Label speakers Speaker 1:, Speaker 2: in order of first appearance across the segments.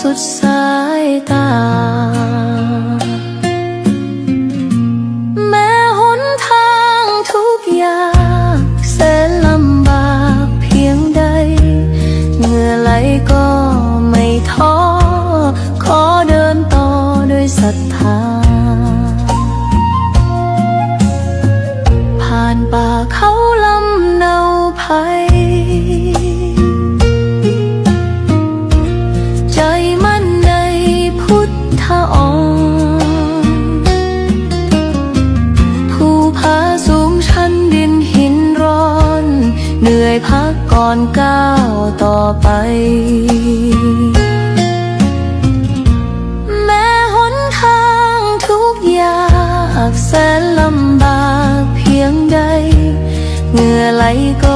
Speaker 1: สุดสายตา เหนื่อยพักก่อนก้าวต่อไป แม้หนทางทุกยากแสนลำบากเพียงใด เหงื่อไหลก็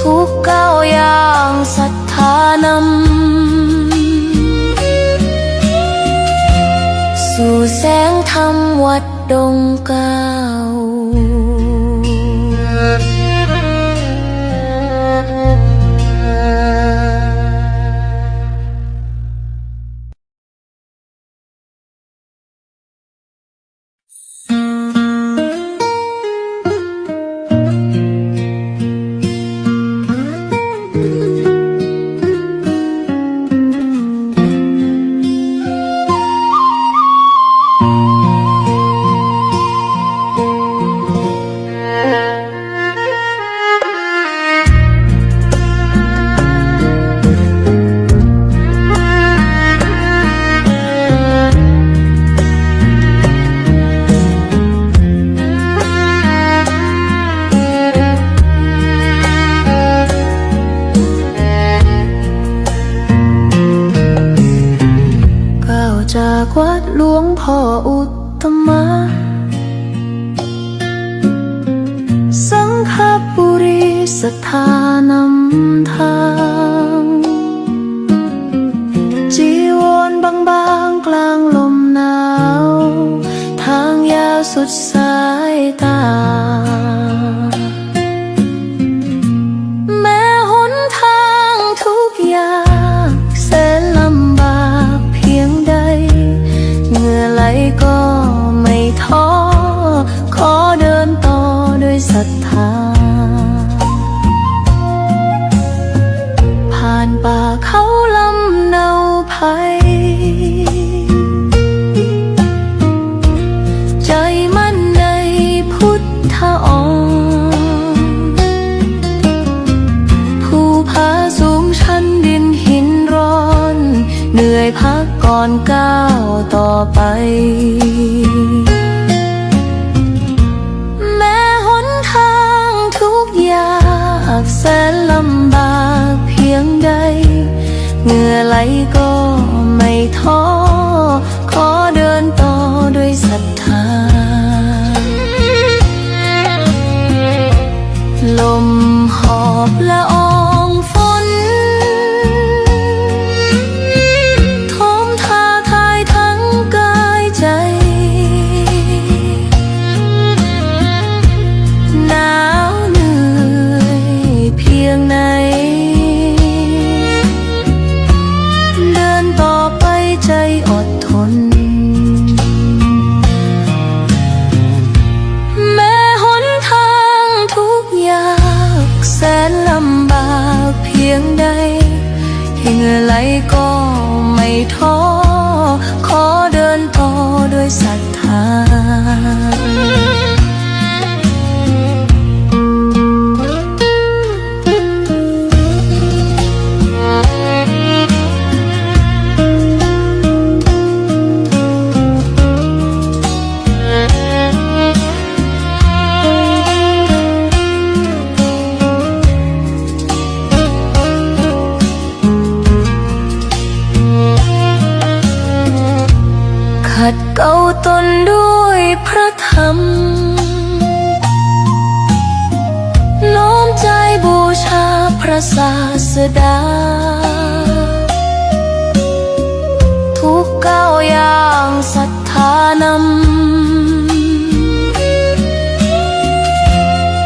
Speaker 1: ทุกก้าวอย่างศรัทธานำสู่แสงธรรมวัดดงก้าว ตมะ สังฆบุรีสถานัมทา thôi. งื่อไหลก็ไม่ท rasa sedap Tuh kau yang satanam.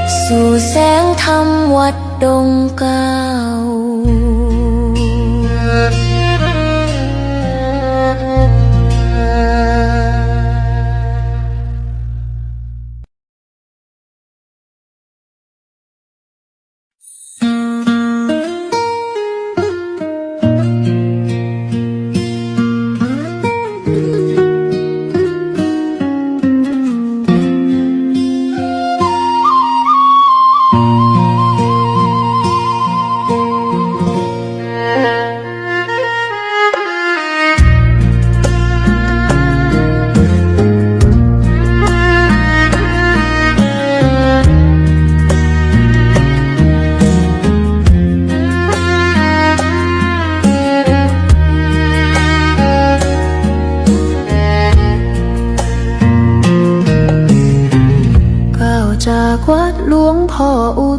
Speaker 1: Dù sáng Tham hoạt đồng cao พ่ออุ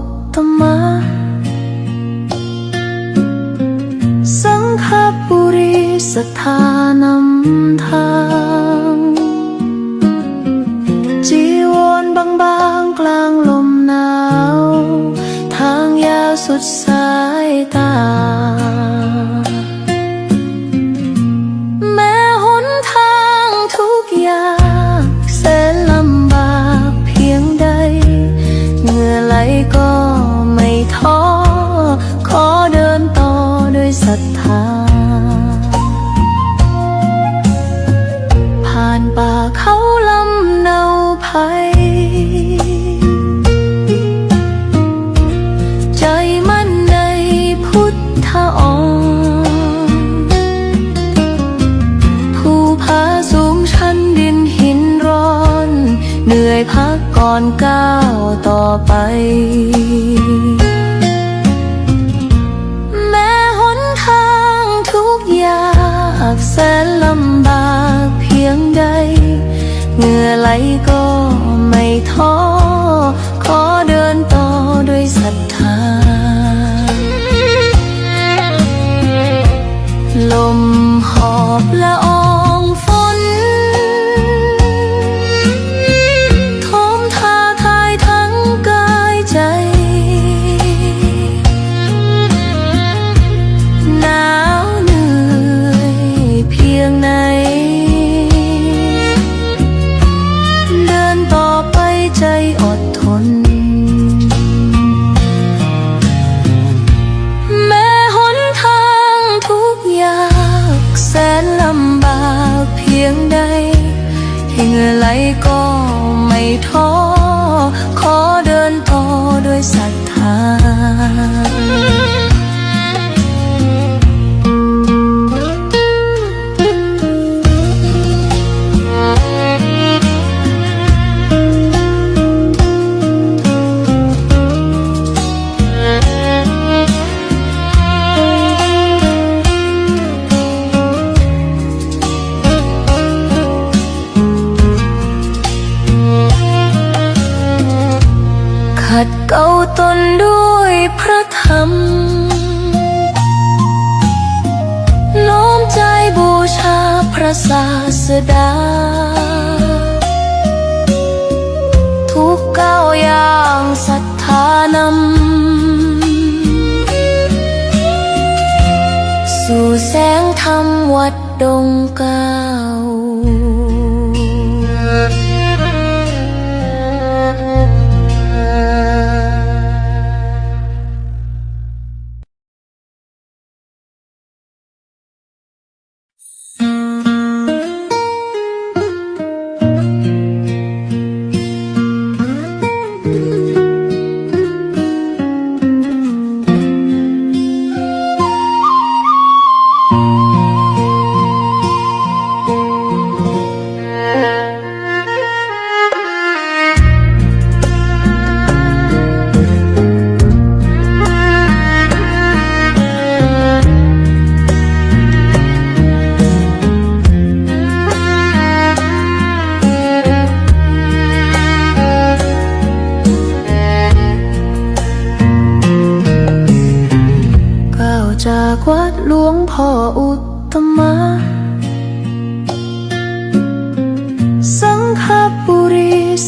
Speaker 1: ยพักก่อนก้าวต่อไป แม้หนทางทุกยากแสนลำบากเพียงใด เหงื่อไหลก็ đông ca.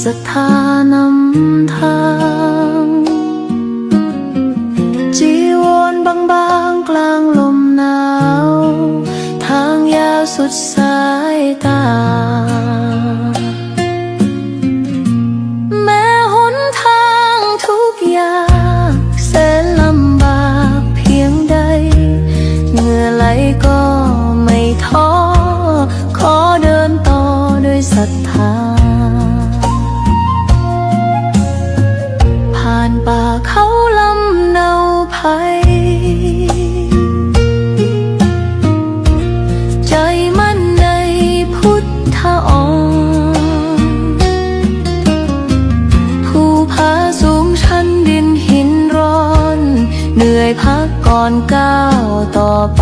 Speaker 1: ริสถานำทาง จีวรบางๆกลางลมหนาว ทางยาวสุดสายตา ป่าเขาลำเนาภัย ใจมั่นในพุทธองค์ภูผาสูงชันดินหินร้อน เหนื่อยพักก่อนก้าวต่อไป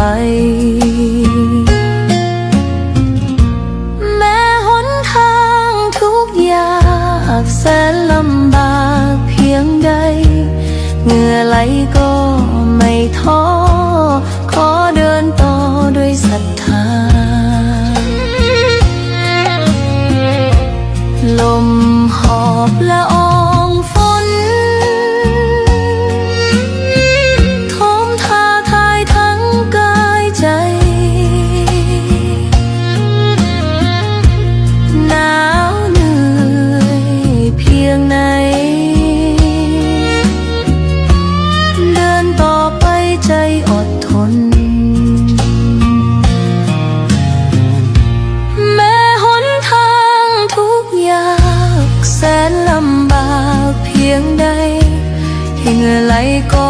Speaker 1: เหงื่อไหลก็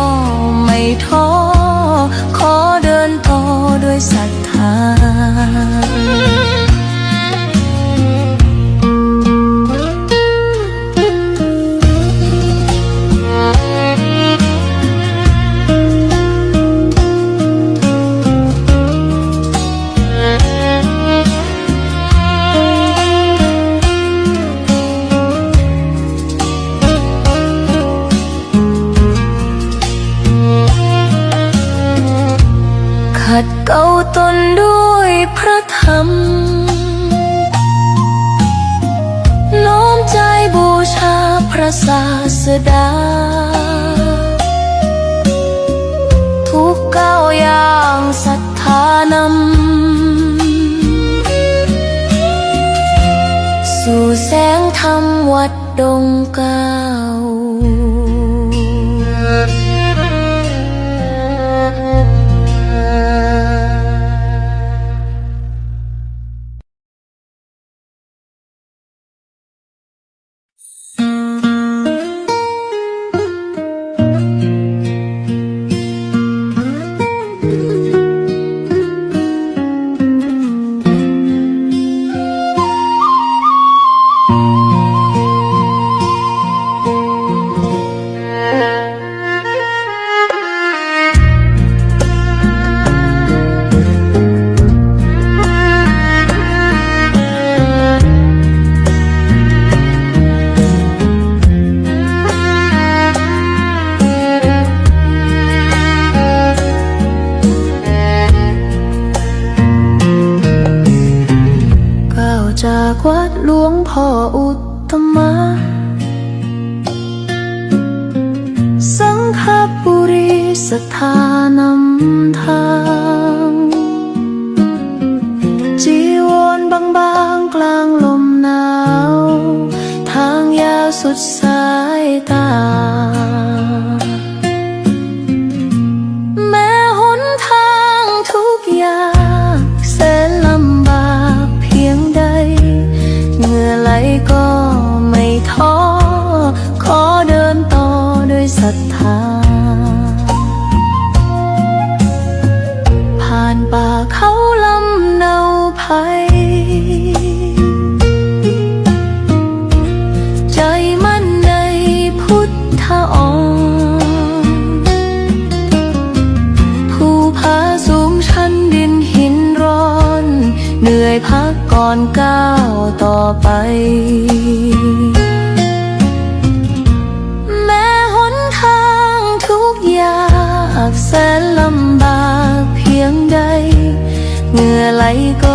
Speaker 1: ไม่ท้อ ขัดเกลาตนด้วยพระธรรม น้อมใจบูชาพระศาสดา ทุกก้าวอย่างศรัทธานำ สู่แสงธรรมวัดดงเก้า พ่อ อนก้าวต่อไป แม้หนทางทุกยากแสนลำบากเพียงใด เหงื่อไหลก็